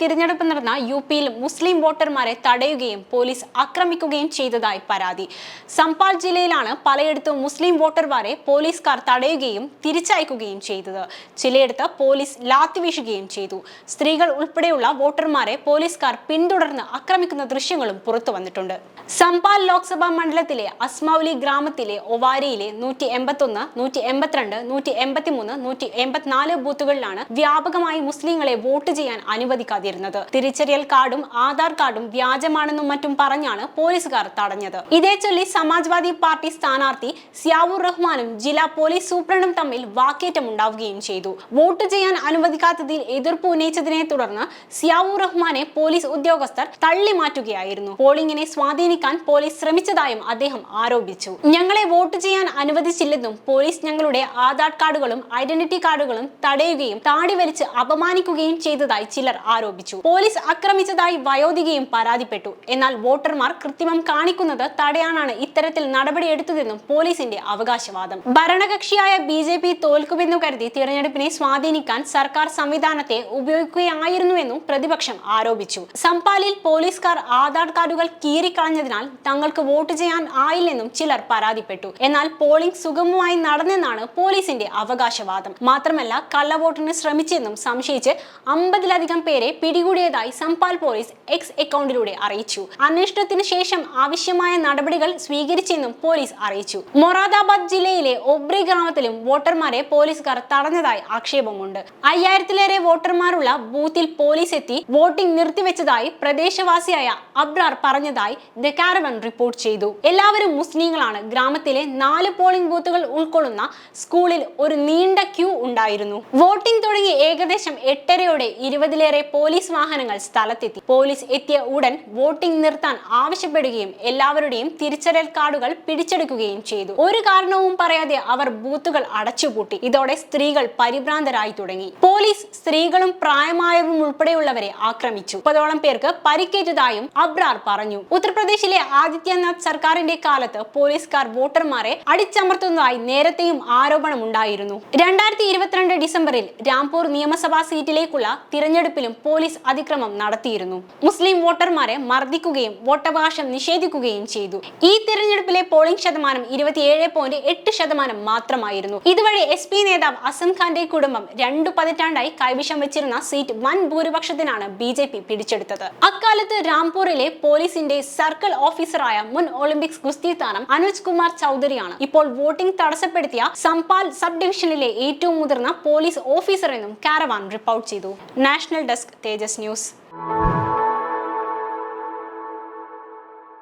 തിരഞ്ഞെടുപ്പ് നടന്ന യു പിയിൽ മുസ്ലിം വോട്ടർമാരെ തടയുകയും പോലീസ് ആക്രമിക്കുകയും ചെയ്തതായി പരാതി. സംപാൽ ജില്ലയിലാണ് പലയിടത്തും മുസ്ലിം വോട്ടർമാരെ പോലീസുകാർ തടയുകയും തിരിച്ചയക്കുകയും ചെയ്തത്. ചിലയിടത്ത് പോലീസ് ലാത്തി വീശുകയും ചെയ്തു. സ്ത്രീകൾ ഉൾപ്പെടെയുള്ള വോട്ടർമാരെ പോലീസുകാർ പിന്തുടർന്ന് ആക്രമിക്കുന്ന ദൃശ്യങ്ങളും പുറത്തു വന്നിട്ടുണ്ട്. സംപാൽ ലോക്സഭാ മണ്ഡലത്തിലെ അസ്മൌലി ഗ്രാമത്തിലെ ഒവാരിയിലെ നൂറ്റി എൺപത്തൊന്ന് നൂറ്റി എൺപത്തിരണ്ട് നൂറ്റി എൺപത്തിമൂന്ന് നൂറ്റി എൺപത്തിനാല് ബൂത്തുകളിലാണ് വ്യാപകമായി മുസ്ലിങ്ങളെ വോട്ട് ചെയ്യാൻ അനുവദിക്കാതിരുന്നത് തിരിച്ചറിയൽ കാർഡും ആധാർ കാർഡും വ്യാജമാണെന്നും മറ്റും പറഞ്ഞാണ് പോലീസുകാർ തടഞ്ഞത്. ഇതേ ചൊല്ലി സമാജ്വാദി പാർട്ടി സ്ഥാനാർത്ഥി സിയാവുർ റഹ്മാനും ജില്ലാ പോലീസ് സൂപ്രണ്ടും തമ്മിൽ വാക്കേറ്റം ഉണ്ടാവുകയും ചെയ്തു. വോട്ട് ചെയ്യാൻ അനുവദിക്കാത്തതിൽ എതിർപ്പ് ഉന്നയിച്ചതിനെ തുടർന്ന് സിയാവു റഹ്മാനെ പോലീസ് ഉദ്യോഗസ്ഥർ തള്ളി മാറ്റുകയായിരുന്നു പോളിംഗിനെ സ്വാധീനിക്കാൻ പോലീസ് ശ്രമിച്ചതായും അദ്ദേഹം ആരോപിച്ചു. ഞങ്ങളെ വോട്ട് ചെയ്യാൻ അനുവദിച്ചില്ലെന്നും പോലീസ് ഞങ്ങളുടെ ആധാർ കാർഡുകളും ഐഡന്റിറ്റി കാർഡുകളും തടയുകയും താടി വലിച്ച് അപമാനിക്കുകയും ചെയ്തതായി ചിലർ ആരോപിച്ചു പോലീസ് ആക്രമിച്ചതായി വയോധികയും പരാതിപ്പെട്ടു. എന്നാൽ വോട്ടർമാർ കൃത്രിമം കാണിക്കുന്നത് തടയാനാണ് ഇത്തരത്തിൽ നടപടിയെടുത്തതെന്നും പോലീസിന്റെ അവകാശവാദം. ഭരണകക്ഷിയായ ബി ജെ പി തോൽക്കുമെന്നു കരുതി തിരഞ്ഞെടുപ്പിനെ സ്വാധീനിക്കാൻ സർക്കാർ സംവിധാനത്തെ ഉപയോഗിക്കുകയായിരുന്നുവെന്നും പ്രതിപക്ഷം ആരോപിച്ചു. സംപാലിൽ പോലീസുകാർ ആധാർ കാർഡുകൾ കീറിക്കളഞ്ഞതിനാൽ തങ്ങൾക്ക് വോട്ട് ചെയ്യാൻ ആയില്ലെന്നും ചിലർ പരാതിപ്പെട്ടു. എന്നാൽ പോളിംഗ് സുഗമമായി നടന്നെന്നാണ് പോലീസിന്റെ അവകാശവാദം. മാത്രമല്ല കള്ളവോട്ടിന് ശ്രമിച്ചെന്നും സംശയിച്ച് അമ്പതിലധികം പേരെ പിടികൂടിയതായി സംപാൽ പോലീസ് എക്സ് അക്കൗണ്ടിലൂടെ അറിയിച്ചു. അന്വേഷണത്തിന് ശേഷം ആവശ്യമായ നടപടികൾ സ്വീകരിച്ചെന്നും പോലീസ് അറിയിച്ചു. മൊറാദാബാദ് ജില്ലയിലെ ഒബ്രി ഗ്രാമത്തിലും വോട്ടർമാരെ പോലീസുകാർ തടഞ്ഞതായി ആക്ഷേപമുണ്ട്. അയ്യായിരത്തിലേറെ വോട്ടർമാരുള്ള ബൂത്തിൽ പോലീസ് എത്തി വോട്ടിംഗ് നിർത്തിവെച്ചതായി പ്രദേശവാസിയായ അബ്രാർ പറഞ്ഞതായി ദ കാരവൺ റിപ്പോർട്ട് ചെയ്തു. എല്ലാവരും മുസ്ലിങ്ങളാണ്. ഗ്രാമത്തിലെ നാല് പോളിംഗ് ബൂത്തുകൾ ഉൾക്കൊള്ളുന്ന സ്കൂളിൽ ഒരു നീണ്ട ക്യൂ ഉണ്ടായിരുന്നു. വോട്ടിംഗ് തുടങ്ങി ഏകദേശം എട്ടരയോടെ ഇരുപതിലേറെ പോലീസ് വാഹനങ്ങൾ സ്ഥലത്തെത്തി. പോലീസ് എത്തിയ ഉടൻ വോട്ടിംഗ് നിർത്താൻ ആവശ്യപ്പെടുകയും എല്ലാവരുടെയും തിരിച്ചറിയൽ കാർഡുകൾ പിടിച്ചെടുക്കുകയും ചെയ്തു. ഒരു കാരണവും പറയാതെ അവർ ബൂത്തുകൾ അടച്ചുപൂട്ടി. ഇതോടെ സ്ത്രീകൾ പരിഭ്രാന്തരായി തുടങ്ങി. പോലീസ് സ്ത്രീകളും പ്രായമായവരും ഉൾപ്പെടെയുള്ളവരെ ആക്രമിച്ചു. മുപ്പതോളം പേർക്ക് പരിക്കേറ്റതായും അബ്രാർ പറഞ്ഞു. ഉത്തർപ്രദേശിലെ ആദിത്യനാഥ് സർക്കാരിന്റെ കാലത്ത് പോലീസുകാർ വോട്ടർമാരെ അടിച്ചമർത്തുന്നതായി നേരത്തെയും ആരോപണമുണ്ടായിരുന്നു. രണ്ടായിരത്തി ഇരുപത്തിരണ്ട് ഡിസംബറിൽ രാംപൂർ നിയമസഭാ സീറ്റിലേക്കുള്ള തിരഞ്ഞെടുപ്പിലും പോലീസ് അതിക്രമം നടത്തിയിരുന്നു. മുസ്ലിം വോട്ടർമാരെ മർദ്ദിക്കുകയും വോട്ടവകാശം നിഷേധിക്കുകയും ചെയ്തു. ഈ തിരഞ്ഞെടുപ്പിലെ പോളിംഗ് ശതമാനം ഇരുപത്തിയേഴ് പോയിന്റ് എട്ട് ശതമാനം മാത്രമായിരുന്നു. ഇതുവഴി എസ് പി നേതാവ് അസം ഖാന്റെ കുടുംബം രണ്ടു പതിറ്റാണ്ടായി കൈവശം വെച്ചിരുന്ന സീറ്റ് വൻ ഭൂരിപക്ഷത്തിനാണ് ബി ജെ പി പിടിച്ചെടുത്തത്. അക്കാലത്ത് രാംപൂരിലെ പോലീസിന്റെ സർക്കിൾ ഓഫീസറായ മുൻ ഒളിമ്പിക്സ് ഗുസ്തി താരം അനുജ് കുമാർ ചൗധരിയാണ് ഇപ്പോൾ വോട്ടിംഗ് തടസ്സപ്പെടുത്തിയ സംപാൽ സബ് ഡിവിഷനിലെ ഏറ്റവും മുതിർന്ന പോലീസ് ഓഫീസർ എന്നും കാരവാൻ റിപ്പോർട്ട് ചെയ്തു. National desk Tejas news.